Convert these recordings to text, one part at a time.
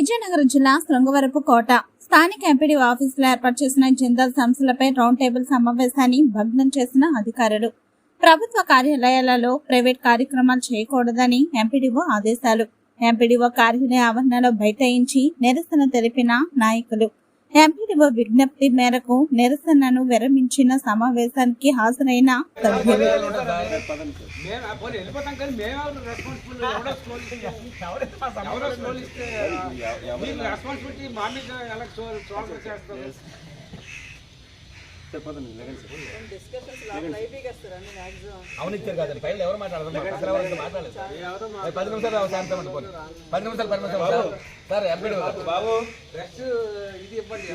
విజయనగరం జిల్లా శృంగవరపు కోట. స్థానిక ఎంపీడీ ఆఫీసులో ఏర్పాటు చేసిన జిందాల్ సంస్థలపై రౌండ్ టేబుల్ సమావేశాన్ని భగ్నం చేసిన అధికారులు. ప్రభుత్వ కార్యాలయాలలో ప్రైవేట్ కార్యక్రమాలు చేయకూడదని ఎంపీడీఓ ఆదేశాలు. ఎంపీడీఓ కార్యాలయ ఆవరణలో బైఠాయించి నిరసన తెలిపిన నాయకులు. ఎంపీడీఓ విజ్ఞప్తి మేరకు నిరసనను విరమించిన సమావేశానికి హాజరైన సభ్యులు రెస్పాన్సిబిలిటీ మా మీద ఎలా స్లోల్ స్లోల్ చేస్తారు అవును ఇచ్చారు కదండి ఫైల్ ఎవరు మాట్లాడదాం మాట్లాడలేదు. మరి పది నిమిషాలు శాంతం అనుకోండి పది నిమిషాలు పది నిమిషాలు సార్. బాబు ఇది ఇవ్వండి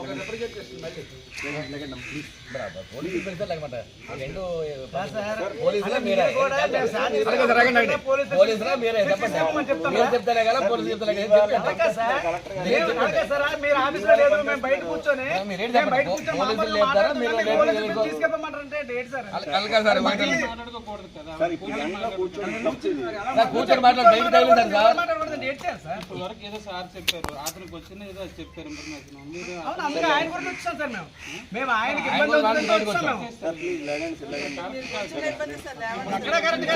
ఒక రిప్రజెంటేషన్ పోలీసులు పెడితే లేకమాట. రెండు పోలీసులా మీరే. పోలీసులా మీరే చెప్పండి మీరు చెప్తానే కదా పోలీసు చెప్తానే కదా చెప్పండి. నేను చెప్పండి. మీరు ఆఫీస్లో లేదు మేము బయట కూర్చొని మేము బయట కూర్చొని సార్ మాట్లాడు ఇప్పుడు వరకు ఏదో చెప్పారు. అతనికి వచ్చిన ఏదో చెప్పారు ఇన్ఫర్మేషన్ మీరు అవును అందుకే ఆయన కూడా వచ్చాం సార్ మేము. మేము ఆయనకి ఆయన ఇబ్బంది కూడా అవుతుందంటే బయటకు వచ్చాం మేము అక్కడ కరెక్ట్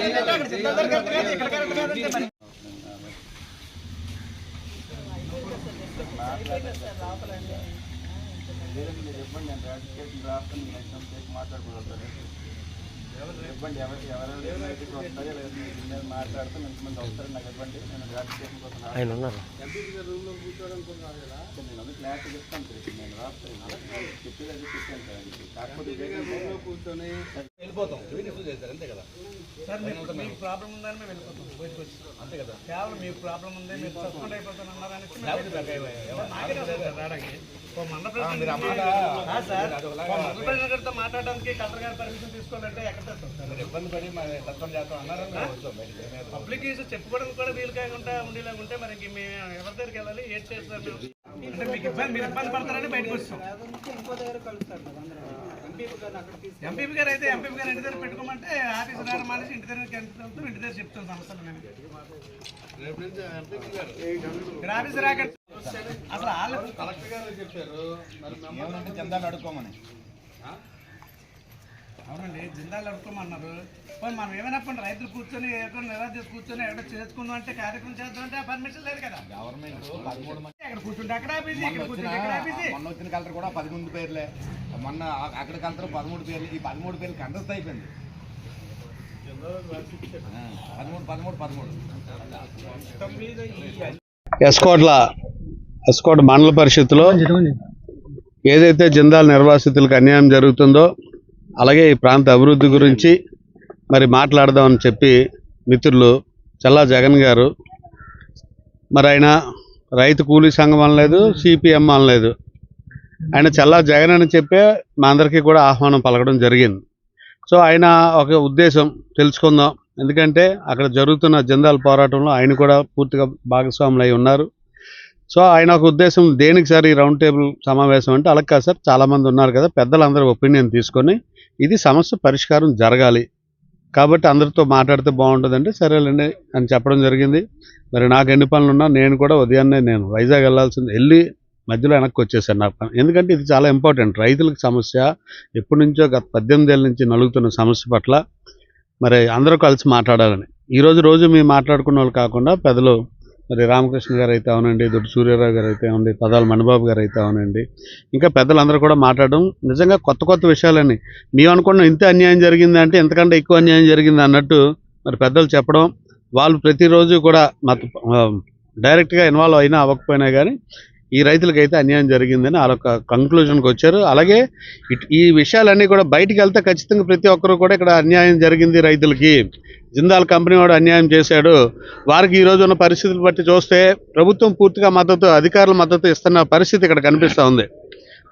అక్కడ చిత్తూరు కరెక్ట్ కాదు ఇక్కడ కరెక్ట్ కాదంటే మరి ఇవ్వండి ఎవరికి ఎవరెవరు బయటికి వస్తాయో లేదా మీ మీద మాట్లాడితే ఎంతమంది వస్తారో నాకు ఇవ్వండి నేను గ్రాడ్యుయేషన్ కోసం ఆయన ఉన్నారు? నేను అది క్లారిటీ చెప్తాను నేను రాస్తాను చెప్పేది అది చెప్పాను సార్. కాకపోతే కూర్చొని వెళ్ళిపోతాం. వీడియో చేస్తారు అంతే కదా? సార్ మీకు మీకు ప్రాబ్లం ఉందని మేము వెళ్ళిపోతాం. బయటకు వచ్చి అంతే కదా? కేవలం మీకు ప్రాబ్లం ఉంది మీరు సస్పెండ్ అయిపోతాను రావడానికి. మాట్లాడడానికి కలెక్టర్ గారి పర్మిషన్ తీసుకోవాలంటే ఎక్కడ తెస్తాం సార్? మీరు ఇబ్బంది పడి చేస్తాం. ఏమీ పబ్లిక్ ఇష్యూ చెప్పుకోవడానికి కూడా వీలు కాకుండా ఉండేలాగా ఉంటే మరి ఇంక మేము ఎవరి దగ్గరికి వెళ్ళాలి? ఏం చేస్తారు? అంటే మీకు ఇబ్బంది మీరు ఇబ్బంది పడతారని బయటకు వస్తాం ఎంపీపీ గారు అయితే ఎంపీపీ గారు ఇంటి దగ్గర పెట్టుకోమంటే ఆఫీస్ రావడం మానేసి ఇంటి దగ్గరికి వెళ్తాం ఇంటి దగ్గర చెప్తాం సమస్యలు మేము. ఆఫీస్ రాకండి అసలు వాళ్ళు కలెక్టర్ గారు చెప్పారు మరి చందాలు అడుక్కోమని. అవునండి జిల్లాలు అడుకోమన్నారు పోయి మనం ఏమైనా పండి రైతులు కూర్చొని ఎక్కడ నిరా చేసి కూర్చొని ఎక్కడ చేసుకుందాం అంటే కార్యక్రమం చేద్దాం అంటే పర్మిషన్ లేదు కదా. గవర్నమెంట్ పదమూడు మంది అక్కడ కూర్చుంటే అక్కడ ఆఫీస్ మొన్న ఇక్కడ వచ్చిన కూర్చుంటే ఇక్కడ ఆఫీస్ మొన్న వచ్చిన కలెక్టర్ కూడా పదకొండు పేర్లే. మొన్న అక్కడ కలెక్టర్ పదమూడు పేర్లు ఈ పదమూడు పేర్లు కంటెస్ట్ అయిపోయింది. పదమూడు పదమూడు పదమూడు. ఎస్కోట్ల ఎస్కోట్ మండల పరిషత్తులో ఏదైతే జిందాల్ నిర్వాసితులకు అన్యాయం జరుగుతుందో అలాగే ఈ ప్రాంత అభివృద్ధి గురించి మరి మాట్లాడదామని చెప్పి మిత్రులు చల్లా జగన్ గారు. మరి ఆయన రైతు కూలీ సంఘం అనలేదు సిపిఎం అనలేదు. ఆయన చల్లా జగన్ అని చెప్పే మా అందరికీ కూడా ఆహ్వానం పలకడం జరిగింది. సో ఆయన ఒక ఉద్దేశం తెలుసుకుందాం. ఎందుకంటే అక్కడ జరుగుతున్న జందాల పోరాటంలో ఆయన కూడా పూర్తిగా భాగస్వాములు అయి ఉన్నారు. సో ఆయన ఒక ఉద్దేశం దేనికి సార్ ఈ రౌండ్ టేబుల్ సమావేశం అంటే అలా కాదు సార్ చాలామంది ఉన్నారు కదా పెద్దలందరూ ఒపీనియన్ తీసుకొని ఇది సమస్య పరిష్కారం జరగాలి. కాబట్టి అందరితో మాట్లాడితే బాగుంటుందంటే సరేలేండి అని చెప్పడం జరిగింది. మరి నాకు ఎన్ని పనులు ఉన్నా నేను కూడా ఉదయాన్నే నేను వైజాగ్ వెళ్ళాల్సింది వెళ్ళి మధ్యలో వెనక్కి వచ్చేసాను నా పని. ఎందుకంటే ఇది చాలా ఇంపార్టెంట్. రైతులకు సమస్య ఎప్పటి నుంచో గత పద్దెనిమిది ఏళ్ళ నుంచి నలుగుతున్న సమస్య పట్ల మరి అందరూ కలిసి మాట్లాడాలని. ఈరోజు రోజు మేము మాట్లాడుకున్న వాళ్ళు కాకుండా పెద్దలు మరి రామకృష్ణ గారు అయితే అవునండి దొడ్డి సూర్యారావు గారు అయితే అవునండి పదాల మణిబాబు గారు అయితే అవునండి. ఇంకా పెద్దలందరూ కూడా మాట్లాడడం నిజంగా కొత్త కొత్త విషయాలని మేము అనుకున్న ఇంత అన్యాయం జరిగింది అంటే ఎంతకంటే ఎక్కువ అన్యాయం జరిగింది అన్నట్టు మరి పెద్దలు చెప్పడం వాళ్ళు ప్రతిరోజు కూడా మా డైరెక్ట్గా ఇన్వాల్వ్ అయినా అవ్వకపోయినా కానీ ఈ రైతులకైతే అన్యాయం జరిగిందని వాళ్ళొక కంక్లూజన్కి వచ్చారు. అలాగే ఇట్- ఈ విషయాలన్నీ కూడా బయటికి వెళ్తే ఖచ్చితంగా ప్రతి ఒక్కరూ కూడా ఇక్కడ అన్యాయం జరిగింది రైతులకి. జిందాల్ కంపెనీ వాడు అన్యాయం చేశాడు. వారికి ఈరోజు ఉన్న పరిస్థితులు బట్టి చూస్తే ప్రభుత్వం పూర్తిగా మద్దతు అధికారుల మద్దతు ఇస్తున్న పరిస్థితి ఇక్కడ కనిపిస్తూ ఉంది.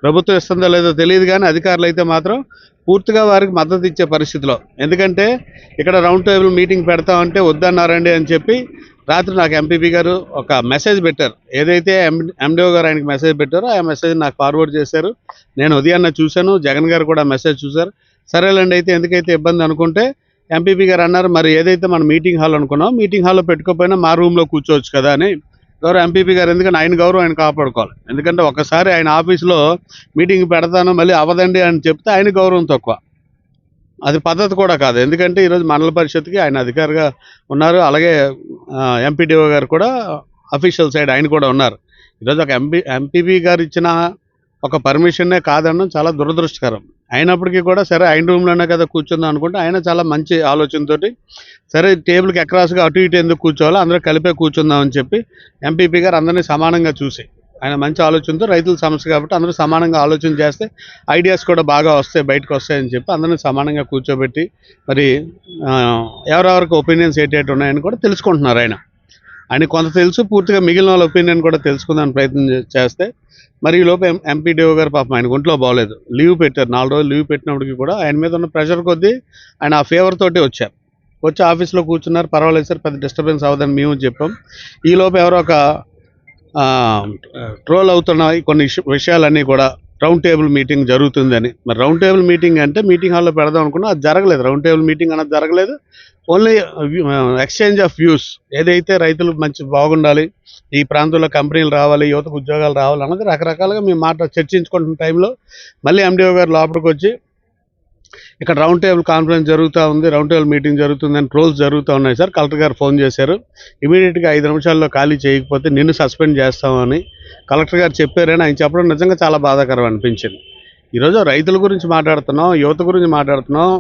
ప్రభుత్వం ఇస్తుందో లేదో తెలియదు కానీ అధికారులు అయితే మాత్రం పూర్తిగా వారికి మద్దతు ఇచ్చే పరిస్థితిలో. ఎందుకంటే ఇక్కడ రౌండ్ టేబుల్ మీటింగ్ పెడతామంటే వద్దన్నారండి అని చెప్పి రాత్రి నాకు ఎంపీపీ గారు ఒక మెసేజ్ పెట్టారు. ఏదైతే ఎండిఓ గారు ఆయనకి మెసేజ్ పెట్టారో ఆ మెసేజ్ నాకు ఫార్వర్డ్ చేశారు. నేను ఉదయాన్నే చూశాను. జగన్ గారు కూడా మెసేజ్ చూశారు. సరేలేండి అయితే ఎందుకైతే ఇబ్బంది అనుకుంటే ఎంపీపీ గారు అన్నారు మరి ఏదైతే మనం మీటింగ్ హాల్ అనుకున్నాం మీటింగ్ హాల్లో పెట్టుకోకపోయినా మా రూమ్లో కూర్చోవచ్చు కదా అని. గౌరవ ఎంపీపీ గారు ఎందుకంటే ఆయన గౌరవం ఆయన కాపాడుకోవాలి. ఎందుకంటే ఒకసారి ఆయన ఆఫీస్లో మీటింగ్ పెడతాను మళ్ళీ అవ్వదండి అని చెప్తే ఆయన గౌరవం తక్కువ. అది పద్ధతి కూడా కాదు. ఎందుకంటే ఈరోజు మండల పరిషత్కి ఆయన అధికారిగా ఉన్నారు. అలాగే ఎంపీడీఓ గారు కూడా అఫీషియల్ సైడ్ ఆయన కూడా ఉన్నారు. ఈరోజు ఒక ఎంపీ ఎంపీపీ గారు ఇచ్చిన ఒక పర్మిషన్నే కాదనడం చాలా దురదృష్టకరం. అయినప్పటికీ కూడా సరే ఆయన రూమ్లోనే కదా కూర్చుందాం అనుకుంటే ఆయన చాలా మంచి ఆలోచనతోటి సరే టేబుల్కి ఎక్రాస్గా అటు ఇటు ఎందుకు కూర్చోవాలో అందరూ కలిపే కూర్చుందామని చెప్పి ఎంపీపీ గారు అందరినీ సమానంగా చూసి ఆయన మంచి ఆలోచనతో రైతుల సమస్య కాబట్టి అందరూ సమానంగా ఆలోచన చేస్తే ఐడియాస్ కూడా బాగా వస్తాయి బయటకు వస్తాయని చెప్పి అందరిని సమానంగా కూర్చోబెట్టి మరి ఎవరెవరికి ఒపీనియన్స్ ఏంటి ఉన్నాయని కూడా తెలుసుకుంటున్నారు ఆయన. ఆయన కొంత తెలుసు పూర్తిగా మిగిలిన వాళ్ళ ఒపీనియన్ కూడా తెలుసుకుందాని ప్రయత్నం చేస్తే మరి ఈ లోపు ఎంపీడీఓ గారు పాపం ఆయన ఒంట్లో బాగోలేదు. లీవ్ పెట్టారు నాలుగు రోజులు లీవ్ పెట్టినప్పటికీ కూడా ఆయన మీద ఉన్న ప్రెషర్ కొద్దీ ఆయన ఆ ఫేవర్ తోటి వచ్చారు. వచ్చి ఆఫీస్లో కూర్చున్నారు పర్వాలేదు సార్ పెద్ద డిస్టర్బెన్స్ అవ్వదని మేము చెప్పాం. ఈ లోపు ఎవరో ఒక ట్రోల్ అవుతున్న కొన్ని విషయాలన్నీ కూడా. రౌండ్ టేబుల్ మీటింగ్ జరుగుతుందని. మరి రౌండ్ టేబుల్ మీటింగ్ అంటే మీటింగ్ హాల్లో పెడదాం అనుకున్నా అది జరగలేదు. రౌండ్ టేబుల్ మీటింగ్ అనేది జరగలేదు. Only exchange of views. ఏదైతే రైతులు మంచి బాగుండాలి ఈ ప్రాంతంలో కంపెనీలు రావాలి యువతకు ఉద్యోగాలు రావాలి అన్నది రకరకాలుగా మేము మాట చర్చించుకుంటున్న టైంలో మళ్ళీ ఎండిఓ గారు లోపలికి వచ్చి ఇక్కడ రౌండ్ టేబుల్ కాన్ఫరెన్స్ జరుగుతూ ఉంది రౌండ్ టేబుల్ మీటింగ్ జరుగుతుందని ట్రోల్స్ జరుగుతూ ఉన్నాయి సార్. కలెక్టర్ గారు ఫోన్ చేశారు. ఇమీడియట్గా ఐదు నిమిషాల్లో ఖాళీ చేయకపోతే నిన్ను సస్పెండ్ చేస్తామని కలెక్టర్ గారు చెప్పారని ఆయన చెప్పడం నిజంగా చాలా బాధాకరం అనిపించింది. ఈరోజు రైతుల గురించి మాట్లాడుతున్నాం యువత గురించి మాట్లాడుతున్నాం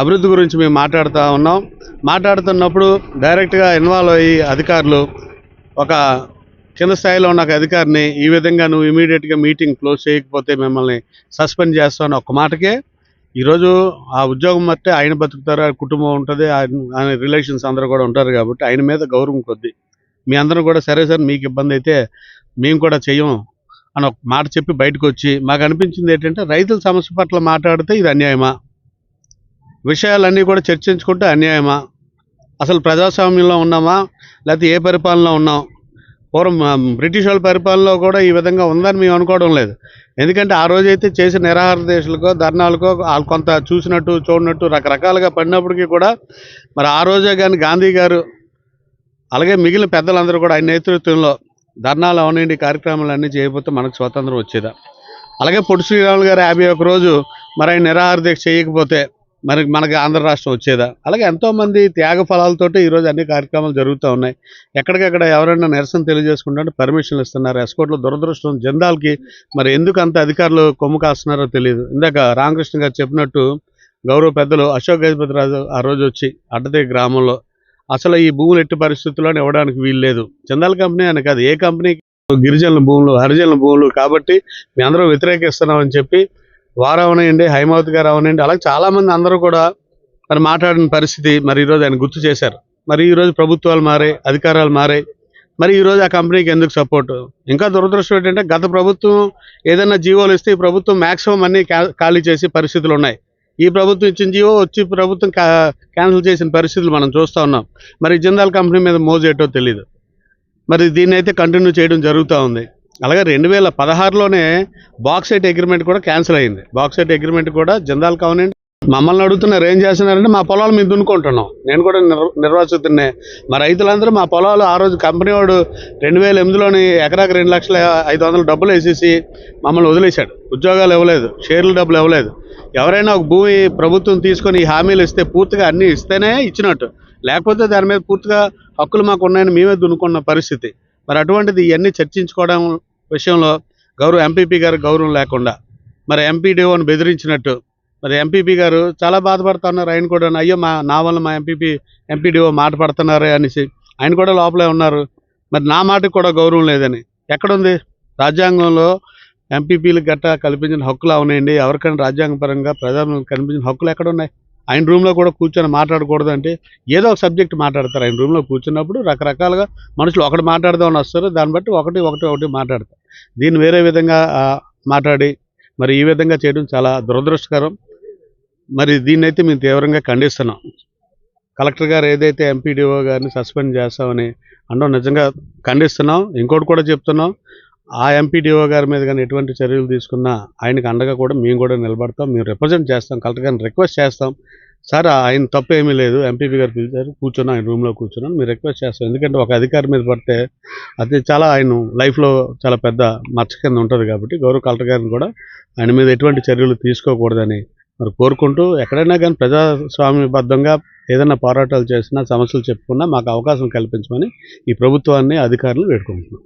అభివృద్ధి గురించి మేము మాట్లాడుతూ ఉన్నాం. మాట్లాడుతున్నప్పుడు డైరెక్ట్గా ఇన్వాల్వ్ అయ్యి అధికారులు ఒక కింద స్థాయిలో ఉన్న ఒక అధికారిని ఈ విధంగా నువ్వు ఇమీడియట్గా మీటింగ్ క్లోజ్ చేయకపోతే మిమ్మల్ని సస్పెండ్ చేస్తావు ఒక మాటకే ఈరోజు ఆ ఉద్యోగం బట్టి ఆయన బతుకుతారు ఆయన కుటుంబం ఉంటుంది ఆయన ఆయన రిలేషన్స్ అందరూ కూడా ఉంటారు కాబట్టి ఆయన మీద గౌరవం కొద్ది. మీ అందరూ కూడా సరే సార్ మీకు ఇబ్బంది అయితే మేము కూడా చెయ్యం అని ఒక మాట చెప్పి బయటకు వచ్చి మాకు అనిపించింది ఏంటంటే రైతుల సమస్య పట్ల మాట్లాడితే ఇది అన్యాయమా? విషయాలన్నీ కూడా చర్చించుకుంటే అన్యాయమా? అసలు ప్రజాస్వామ్యంలో ఉన్నామా? లేకపోతే ఏ పరిపాలనలో ఉన్నాం? పూర్వం బ్రిటిష్ వాళ్ళ పరిపాలనలో కూడా ఈ విధంగా ఉందని మేము అనుకోవడం లేదు. ఎందుకంటే ఆ రోజైతే చేసిన నిరాహార దేశాలకో ధర్నాలకో వాళ్ళు కొంత చూసినట్టు చూడనట్టు రకరకాలుగా పడినప్పటికీ కూడా మరి ఆ రోజే కానీ గాంధీ గారు అలాగే మిగిలిన పెద్దలందరూ కూడా ఆయన నేతృత్వంలో ధర్నాలు అవనండి కార్యక్రమాలు అన్నీ చేయకపోతే మనకు స్వాతంత్రం వచ్చేదా? అలాగే పొట్టి శ్రీరాములు గారు యాభై ఒక రోజు మరి ఆయన నిరాహార దీక్ష చేయకపోతే మరి మనకి ఆంధ్ర రాష్ట్రం వచ్చేదా? అలాగే ఎంతోమంది త్యాగ ఫలాలతోటి ఈరోజు అన్ని కార్యక్రమాలు జరుగుతూ ఉన్నాయి. ఎక్కడికక్కడ ఎవరైనా నిరసన తెలియజేసుకుంటే పర్మిషన్లు ఇస్తున్నారు. ఎస్కోట్లో దురదృష్టం జెండాలకి మరి ఎందుకు అంత అధికారులు కొమ్ము కాస్తున్నారో తెలియదు. ఇందాక రామకృష్ణ గారు చెప్పినట్టు గౌరవ పెద్దలు అశోక్ గజపతిరాజు ఆ రోజు వచ్చి అడ్డదే గ్రామంలో అసలు ఈ భూములు ఎట్టి పరిస్థితుల్లో ఇవ్వడానికి వీలు లేదు. చందాల కంపెనీ అని కాదు ఏ కంపెనీ గిరిజనుల భూములు హరిజనుల భూములు కాబట్టి మీ అందరూ వ్యతిరేకిస్తున్నామని చెప్పి వారు అవనండి హైమావతి గారు అవనండి అలాగే చాలామంది అందరూ కూడా మరి మాట్లాడిన పరిస్థితి మరి ఈరోజు ఆయన గుర్తు చేశారు. మరి ఈరోజు ప్రభుత్వాలు మారాయి అధికారాలు మారాయి. మరి ఈరోజు ఆ కంపెనీకి ఎందుకు సపోర్ట్ ఇంకా దురదృష్టం ఏంటంటే గత ప్రభుత్వం ఏదైనా జీవోలు ఇస్తే ఈ ప్రభుత్వం మ్యాక్సిమం అన్ని ఖాళీ చేసే పరిస్థితులు ఉన్నాయి. ఈ ప్రభుత్వం ఇచ్చిన జీవో వచ్చి ప్రభుత్వం కా- క్యాన్సిల్ చేసిన పరిస్థితులు మనం చూస్తూ ఉన్నాం. మరి జిందాల్ కంపెనీ మీద మోజేటో తెలియదు మరి దీన్ని అయితే కంటిన్యూ చేయడం జరుగుతూ ఉంది. అలాగే రెండు వేల పదహారులోనే బాక్సైట్ అగ్రిమెంట్ కూడా క్యాన్సిల్ అయింది. బాక్సైట్ అగ్రిమెంట్ కూడా జిందాల్ కావనండి మమ్మల్ని అడుగుతున్నారు ఏం చేస్తున్నారంటే మా పొలాలు మేము దున్నుకుంటున్నాం. నేను కూడా నిర్వాసితున్నే మా రైతులందరూ మా పొలాలు ఆ రోజు కంపెనీ వాడు రెండు వేల ఎనిమిదిలోని ఎకరాకి రెండు లక్షల ఐదు వందల డబ్బులు వేసేసి మమ్మల్ని వదిలేశాడు. ఉద్యోగాలు ఇవ్వలేదు షేర్ల డబ్బులు ఇవ్వలేదు. ఎవరైనా ఒక భూమి ప్రభుత్వం తీసుకొని ఈ హామీలు ఇస్తే పూర్తిగా అన్నీ ఇస్తేనే ఇచ్చినట్టు. లేకపోతే దాని మీద పూర్తిగా హక్కులు మాకు ఉన్నాయని మేమే దున్నుకున్న పరిస్థితి. మరి అటువంటిది ఇవన్నీ చర్చించుకోవడం విషయంలో గౌరవ ఎంపీపీ గారు గౌరవం లేకుండా మరి ఎంపీడీఓని బెదిరించినట్టు మరి ఎంపీపీ గారు చాలా బాధపడుతున్నారు. ఆయన కూడా అయ్యో మా నా వల్ల మా ఎంపీపీ ఎంపీడీఓ మాట పడుతున్నారే అనేసి ఆయన కూడా లోపలే ఉన్నారు. మరి నా మాటకు కూడా గౌరవం లేదని. ఎక్కడుంది? రాజ్యాంగంలో ఎంపీపీలకు గట్టా కల్పించిన హక్కులు అవునాయండి. ఎవరికైనా రాజ్యాంగపరంగా ప్రజలకు కనిపించిన హక్కులు ఎక్కడున్నాయి? ఆయన రూమ్లో కూడా కూర్చొని మాట్లాడకూడదు అంటే ఏదో ఒక సబ్జెక్ట్ మాట్లాడతారు. ఆయన రూమ్లో కూర్చున్నప్పుడు రకరకాలుగా మనుషులు ఒకటి మాట్లాడదామని వస్తారు. దాన్ని బట్టి ఒకటి ఒకటి ఒకటి మాట్లాడతారు. దీన్ని వేరే విధంగా మాట్లాడి మరి ఈ విధంగా చేయడం చాలా దురదృష్టకరం. మరి దీన్ని అయితే మేము తీవ్రంగా ఖండిస్తున్నాం. కలెక్టర్ గారు ఏదైతే ఎంపీడీఓ గారిని సస్పెండ్ చేస్తామని అనడం నిజంగా ఖండిస్తున్నాం. ఇంకోటి కూడా చెప్తున్నాం. ఆ ఎంపీడీఓ గారి మీద కానీ ఎటువంటి చర్యలు తీసుకున్నా ఆయనకు అండగా కూడా మేము కూడా నిలబడతాం మేము రిప్రజెంట్ చేస్తాం కలెక్టర్ గారిని రిక్వెస్ట్ చేస్తాం. సార్ ఆయన తప్పు ఏమీ లేదు ఎంపీపీ గారు పిలిచారు కూర్చున్నా ఆయన రూమ్లో కూర్చున్నాను మీరు రిక్వెస్ట్ చేస్తాం. ఎందుకంటే ఒక అధికారి మీద పడితే అది చాలా ఆయన లైఫ్లో చాలా పెద్ద మచ్చ కింద ఉంటుంది కాబట్టి గౌరవ కలెక్టర్ గారిని కూడా ఆయన మీద ఎటువంటి చర్యలు తీసుకోకూడదని మరి కోరుకుంటూ ఎక్కడైనా కానీ ప్రజాస్వామ్యబద్ధంగా ఏదైనా పోరాటాలు చేసినా సమస్యలు చెప్పుకున్నా మాకు అవకాశం కల్పించమని ఈ ప్రభుత్వాన్ని అధికారులు వేడుకుంటున్నాం.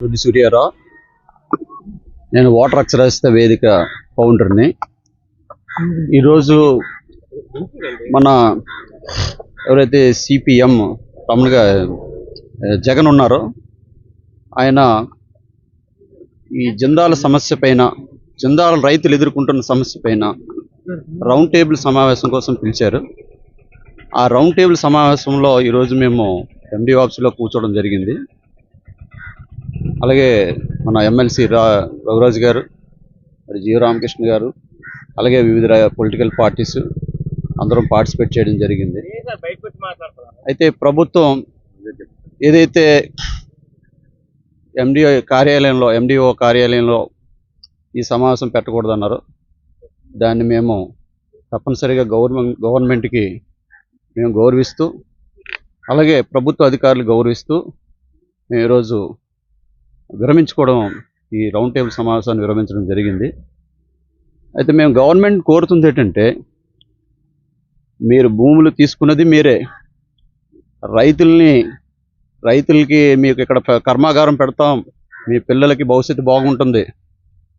సూర్య సూర్యారావు. నేను వాటర్ అక్షరాస్యత వేదిక ఫౌండర్ని ఈరోజు మన ఎవరైతే సిపిఎం తమ్ముడుగా జగన్ ఉన్నారో ఆయన ఈ జందాల సమస్య పైన జిందాల రైతులు ఎదుర్కొంటున్న సమస్య పైన రౌండ్ టేబుల్ సమావేశం కోసం పిలిచారు. ఆ రౌండ్ టేబుల్ సమావేశంలో ఈరోజు మేము ఎండి ఆఫీసులో కూర్చోవడం జరిగింది. అలాగే మన ఎమ్మెల్సీ రా రఘురాజు గారు మరి జీవ రామకృష్ణ గారు అలాగే వివిధ పొలిటికల్ పార్టీస్ అందరం పార్టిసిపేట్ చేయడం జరిగింది. అయితే ప్రభుత్వం ఏదైతే ఎండిఓ కార్యాలయంలో ఎండిఓ కార్యాలయంలో ఈ సమావేశం పెట్టకూడదన్నారో దాన్ని మేము తప్పనిసరిగా గవర్నమెంట్ గవర్నమెంట్కి మేము గౌరవిస్తూ అలాగే ప్రభుత్వ అధికారులు గౌరవిస్తూ మేము ఈరోజు విరమించుకోవడం ఈ రౌండ్ టేబుల్ సమావేశాన్ని విరమించడం జరిగింది. అయితే మేము గవర్నమెంట్ కోరుతుంది ఏంటంటే మీరు భూములు తీసుకున్నది మీరే. రైతుల్ని రైతులకి మీకు ఇక్కడ కర్మాగారం పెడతాం. మీ పిల్లలకి భవిష్యత్తు బాగుంటుంది.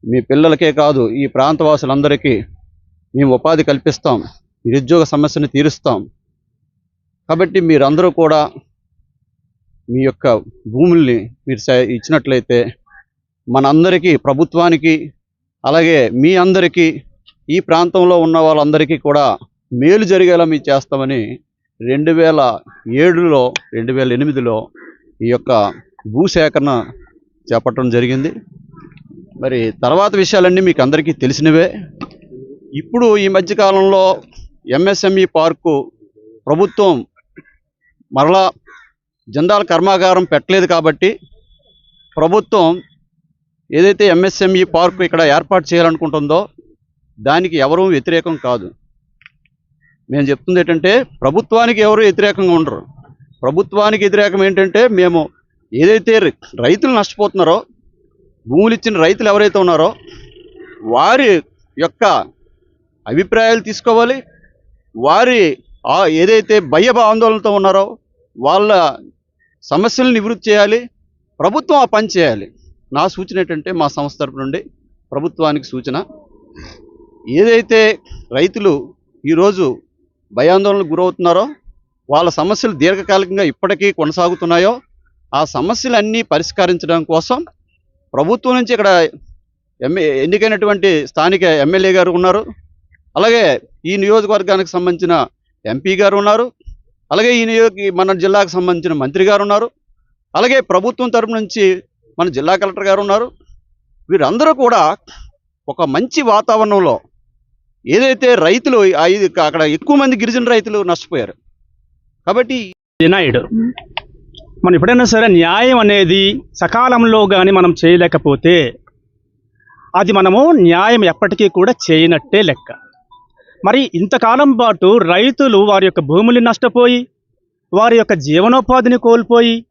మీ పిల్లలకే కాదు ఈ ప్రాంతవాసులందరికీ మేము ఉపాధి కల్పిస్తాం. నిరుద్యోగ సమస్యను తీరుస్తాం. కాబట్టి మీరందరూ కూడా మీ యొక్క భూముల్ని మీరు ఇచ్చినట్లయితే మనందరికీ ప్రభుత్వానికి అలాగే మీ అందరికీ ఈ ప్రాంతంలో ఉన్న వాళ్ళందరికీ కూడా మేలు జరిగేలా మీరు చేస్తామని రెండు వేల ఏడులో రెండు వేల ఎనిమిదిలో ఈ యొక్క భూసేకరణ చేపట్టడం జరిగింది. మరి తర్వాత విషయాలన్నీ మీకు అందరికీ తెలిసినవే. ఇప్పుడు ఈ మధ్యకాలంలో ఎంఎస్ఎంఈ పార్కు ప్రభుత్వం మరలా జందాల కర్మాగారం పెట్టలేదు కాబట్టి ప్రభుత్వం ఏదైతే ఎంఎస్ఎంఈ పార్కు ఇక్కడ ఏర్పాటు చేయాలనుకుంటుందో దానికి ఎవరూ వ్యతిరేకం కాదు. మేము చెప్తుంది ఏంటంటే ప్రభుత్వానికి ఎవరు వ్యతిరేకంగా ఉండరు. ప్రభుత్వానికి వ్యతిరేకం ఏంటంటే మేము ఏదైతే రైతులు నష్టపోతున్నారో భూములు ఇచ్చిన రైతులు ఎవరైతే ఉన్నారో వారి యొక్క అభిప్రాయాలు తీసుకోవాలి. వారి ఆ ఏదైతే భయ ఆందోళనతో ఉన్నారో వాళ్ళ సమస్యలను నివృత్తి చేయాలి ప్రభుత్వం ఆ పని చేయాలి. నా సూచన ఏంటంటే మా సంస్థ తరపు నుండి ప్రభుత్వానికి సూచన. ఏదైతే రైతులు ఈరోజు భయాందోళనకు గురవుతున్నారో వాళ్ళ సమస్యలు దీర్ఘకాలికంగా ఇప్పటికీ కొనసాగుతున్నాయో ఆ సమస్యలన్నీ పరిష్కరించడం కోసం ప్రభుత్వం నుంచి ఇక్కడ ఎంఏ ఎన్నికైనటువంటి స్థానిక ఎమ్మెల్యే గారు ఉన్నారు. అలాగే ఈ నియోజకవర్గానికి సంబంధించిన ఎంపీ గారు ఉన్నారు. అలాగే ఈ నియోజక మన జిల్లాకు సంబంధించిన మంత్రి గారు ఉన్నారు. అలాగే ప్రభుత్వం తరపు నుంచి మన జిల్లా కలెక్టర్ గారు ఉన్నారు. వీరందరూ కూడా ఒక మంచి వాతావరణంలో ఏదైతే రైతులు ఐదు అక్కడ ఎక్కువ మంది గిరిజన రైతులు నష్టపోయారు. కాబట్టి డినైడ్ మనం ఎప్పుడైనా సరే న్యాయం అనేది సకాలంలో కానీ మనం చేయలేకపోతే అది మనము న్యాయం ఎప్పటికీ కూడా చేయనట్టే లెక్క. మరి ఇంతకాలం పాటు రైతులు వారి యొక్క భూములు నష్టపోయి వారి యొక్క జీవనోపాధిని కోల్పోయి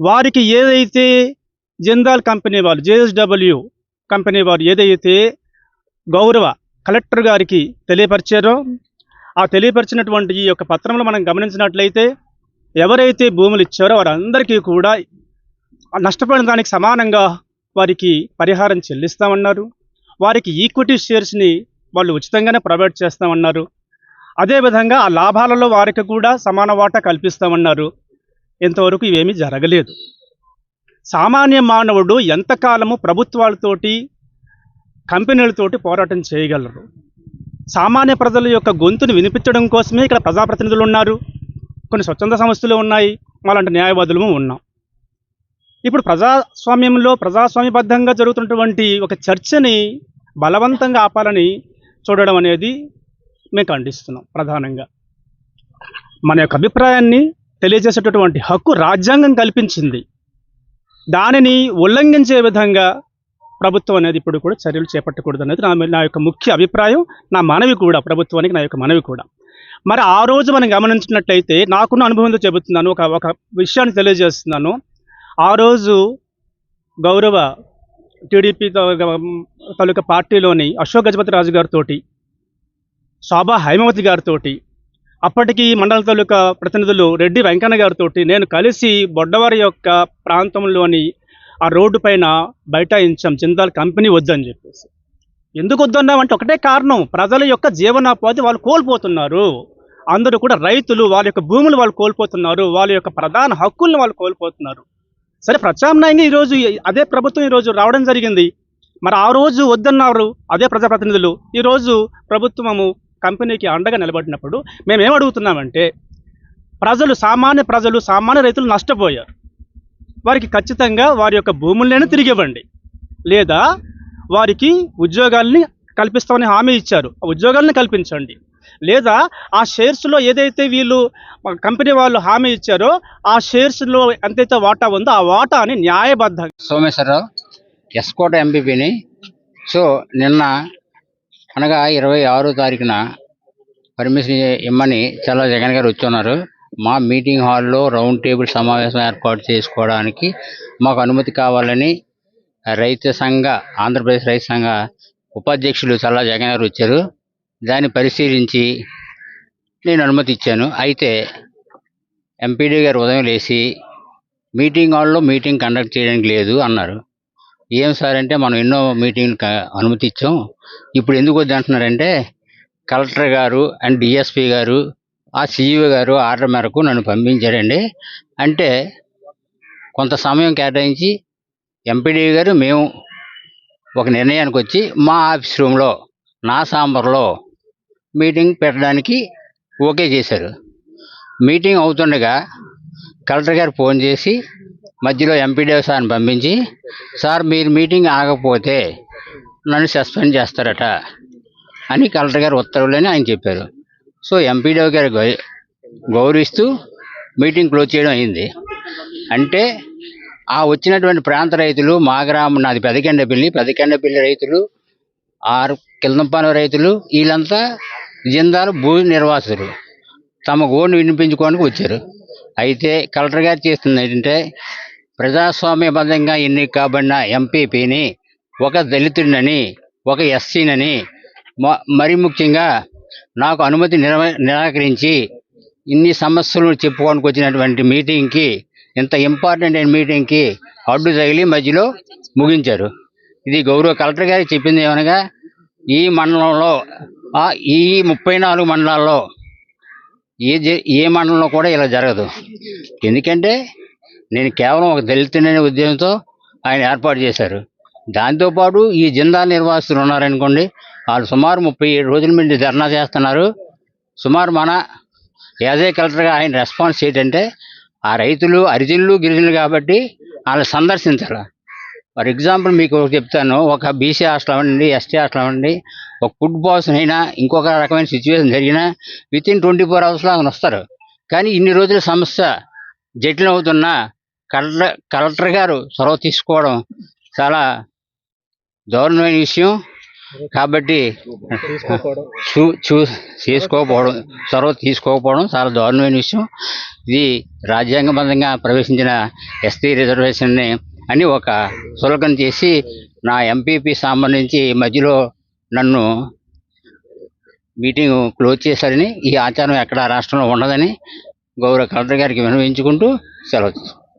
వారికి ఏదైతే జిందాల్ కంపెనీ వాళ్ళు జేఎస్డబ్ల్యూ కంపెనీ వారు ఏదైతే గౌరవ కలెక్టర్ గారికి తెలియపరిచారో ఆ తెలియపరిచినటువంటి ఈ యొక్క పత్రంలో మనం గమనించినట్లయితే ఎవరైతే భూములు ఇచ్చారో వారందరికీ కూడా నష్టపోయిన దానికి సమానంగా వారికి పరిహారం చెల్లిస్తామన్నారు. వారికి ఈక్విటీ షేర్స్ని వాళ్ళు ఉచితంగానే ప్రొవైడ్ చేస్తామన్నారు. అదేవిధంగా ఆ లాభాలలో వారికి కూడా సమాన వాటా కల్పిస్తామన్నారు. ఇంతవరకు ఇవేమీ జరగలేదు. సామాన్య మానవుడు ఎంతకాలము ప్రభుత్వాలతోటి కంపెనీలతోటి పోరాటం చేయగలరు? సామాన్య ప్రజల యొక్క గొంతును వినిపించడం కోసమే ఇక్కడ ప్రజాప్రతినిధులు ఉన్నారు. కొన్ని స్వచ్ఛంద సంస్థలు ఉన్నాయి. అలాంటి న్యాయవాదులు ఉన్నాం. ఇప్పుడు ప్రజాస్వామ్యంలో ప్రజాస్వామ్యబద్ధంగా జరుగుతున్నటువంటి ఒక చర్చని బలవంతంగా ఆపాలని చూడడం అనేది మేము ఖండిస్తున్నాం ప్రధానంగా. మన యొక్క అభిప్రాయాన్ని తెలియజేసేటటువంటి హక్కు రాజ్యాంగం కల్పించింది. దానిని ఉల్లంఘించే విధంగా ప్రభుత్వం అనేది ఇప్పుడు కూడా చర్యలు చేపట్టకూడదు అనేది నా నా యొక్క ముఖ్య అభిప్రాయం నా మనవి కూడా ప్రభుత్వానికి నా యొక్క మనవి కూడా. మరి ఆ రోజు మనం గమనించినట్లయితే నాకున్న అనుభవంతో చెబుతున్నాను ఒక ఒక విషయాన్ని తెలియజేస్తున్నాను. ఆ రోజు గౌరవ టీడీపీ తాలూకా పార్టీలోని అశోక్ గజపతి రాజు గారితో శోభా హైమవతి గారితో అప్పటికి మండల తాలూకా ప్రతినిధులు రెడ్డి వెంకన్న గారితో నేను కలిసి బొడ్డవారి యొక్క ప్రాంతంలోని ఆ రోడ్డు పైన బైఠాయించాం జిందాల్ కంపెనీ వద్దని చెప్పేసి. ఎందుకు వద్దన్నామంటే ఒకటే కారణం ప్రజల యొక్క జీవనోపాధి వాళ్ళు కోల్పోతున్నారు. అందరూ కూడా రైతులు వాళ్ళ యొక్క భూములు వాళ్ళు కోల్పోతున్నారు వాళ్ళ యొక్క ప్రధాన హక్కులను వాళ్ళు కోల్పోతున్నారు. సరే ప్రత్యామ్నాయంగా ఈరోజు అదే ప్రభుత్వం ఈరోజు రావడం జరిగింది. మరి ఆ రోజు వద్దన్నారు అదే ప్రజాప్రతినిధులు. ఈరోజు ప్రభుత్వము కంపెనీకి అండగా నిలబడినప్పుడు మేము అడుగుతున్నామంటే ప్రజలు సామాన్య ప్రజలు సామాన్య రైతులు నష్టపోయారు. వారికి ఖచ్చితంగా వారి యొక్క భూములనే తిరిగి ఇవ్వండి. లేదా వారికి ఉద్యోగాల్ని కల్పిస్తామని హామీ ఇచ్చారు. ఆ ఉద్యోగాలను కల్పించండి. లేదా ఆ షేర్స్లో ఏదైతే వీళ్ళు కంపెనీ వాళ్ళు హామీ ఇచ్చారో ఆ షేర్స్లో ఎంతైతే వాటా ఉందో ఆ వాటాని న్యాయబద్ధ సోమేశ్వరరావు ఎస్కోట ఎంపీపీని సో నిన్న అనగా ఇరవై ఆరో తారీఖున పర్మిషన్ ఇమ్మని చాలా జగన్ గారు వచ్చున్నారు. మా మీటింగ్ హాల్లో రౌండ్ టేబుల్ సమావేశం ఏర్పాటు చేసుకోవడానికి మాకు అనుమతి కావాలని రైతు సంఘ ఆంధ్రప్రదేశ్ రైతు సంఘ ఉపాధ్యక్షులు చల్లా జగన్ గారు వచ్చారు. దాన్ని పరిశీలించి నేను అనుమతి ఇచ్చాను. అయితే ఎంపీడీ గారు ఉదయం లేచి మీటింగ్ హాల్లో మీటింగ్ కండక్ట్ చేయడానికి లేదు అన్నారు. ఏం సార్ అంటే మనం ఎన్నో మీటింగ్లు అనుమతి ఇచ్చాం. ఇప్పుడు ఎందుకు వద్దు అంటున్నారంటే కలెక్టర్ గారు అండ్ డిఎస్పి గారు ఆ సిఇఓ గారు ఆర్డర్ మేరకు నన్ను పంపించారండి. అంటే కొంత సమయం కేటాయించి ఎంపీడీ గారు మేము ఒక నిర్ణయానికి వచ్చి మా ఆఫీస్ రూమ్లో నా సాంబర్లో మీటింగ్ పెట్టడానికి ఓకే చేశారు. మీటింగ్ అవుతుండగా కలెక్టర్ గారు ఫోన్ చేసి మధ్యలో ఎంపీడీ సార్ని పంపించి సార్ మీరు మీటింగ్ ఆగకపోతే నన్ను సస్పెండ్ చేస్తారట అని కలెక్టర్ గారు ఉత్తర్వులని ఆయన చెప్పారు. సో ఎంపీడీ గారు గౌరవిస్తూ మీటింగ్ క్లోజ్ చేయడం అయింది. అంటే ఆ వచ్చినటువంటి ప్రాంత రైతులు మా గ్రామం నాది పెదకెండపల్లి పెదకెండపల్లి రైతులు ఆరు కిల్లంపాలెం రైతులు వీళ్ళంతా జిందాలు భూ నిర్వాసులు. తమ గోడును వినిపించుకోవడానికి వచ్చారు. అయితే కలెక్టర్ గారు చేస్తుంది ఏంటంటే ప్రజాస్వామ్యబద్ధంగా ఎన్నిక కాబడిన ఎంపీపీని ఒక దళితుడినని ఒక ఎస్సీనని మ- మరి ముఖ్యంగా నాకు అనుమతి నిర నిరాకరించి ఇన్ని సమస్యలు చెప్పుకోవడానికి వచ్చినటువంటి మీటింగ్కి ఇంత ఇంపార్టెంట్ అయిన మీటింగ్కి అడ్డు తగిలి మధ్యలో ముగించారు. ఇది గౌరవ కలెక్టర్ గారికి చెప్పింది ఏమనగా ఈ మండలంలో ఈ ముప్పై నాలుగు మండలాల్లో ఏ జ- ఏ మండలంలో కూడా ఇలా జరగదు. ఎందుకంటే నేను కేవలం ఒక దళితుడనే ఉద్యమంతో ఆయన ఏర్పాటు చేశారు. దాంతోపాటు ఈ జిల్లా నిర్వాసితులు ఉన్నారనుకోండి వాళ్ళు సుమారు ముప్పై ఏడు రోజుల నుండి ధర్నా చేస్తున్నారు. సుమారు మన యాజే కలెక్టర్గా ఆయన రెస్పాన్స్ ఏంటంటే ఆ రైతులు అరిజిన్లు గిరిజనులు కాబట్టి వాళ్ళని సందర్శించాలి. ఫర్ ఎగ్జాంపుల్ మీకు చెప్తాను. ఒక బీసీ హాస్టల్ అవ్వండి ఎస్టీ హాస్టల్ అవ్వండి ఒక ఫుడ్ పాయిజన్ అయినా ఇంకొక రకమైన సిచ్యువేషన్ జరిగినా విత్ ఇన్ ట్వంటీ ఫోర్ అవర్స్లో అతను వస్తారు. కానీ ఇన్ని రోజుల సమస్య జటిలం అవుతున్నా కలెక్టర్ కలెక్టర్ గారు చొరవ తీసుకోవడం చాలా దారుణమైన విషయం. కాబట్టి చూ చూ చేసుకోకపోవడం చొరవ తీసుకోకపోవడం చాలా దారుణమైన విషయం. ఇది రాజ్యాంగబద్ధంగా ప్రవేశించిన ఎస్టీ రిజర్వేషన్ని అని ఒక సులకం చేసి నా ఎంపీపీ సంబంధించి మధ్యలో నన్ను మీటింగ్ క్లోజ్ చేశారని ఈ ఆచారం ఎక్కడ రాష్ట్రంలో ఉండదని గౌరవ కలెక్టర్ గారికి విన్నవించుకుంటూ సెలవు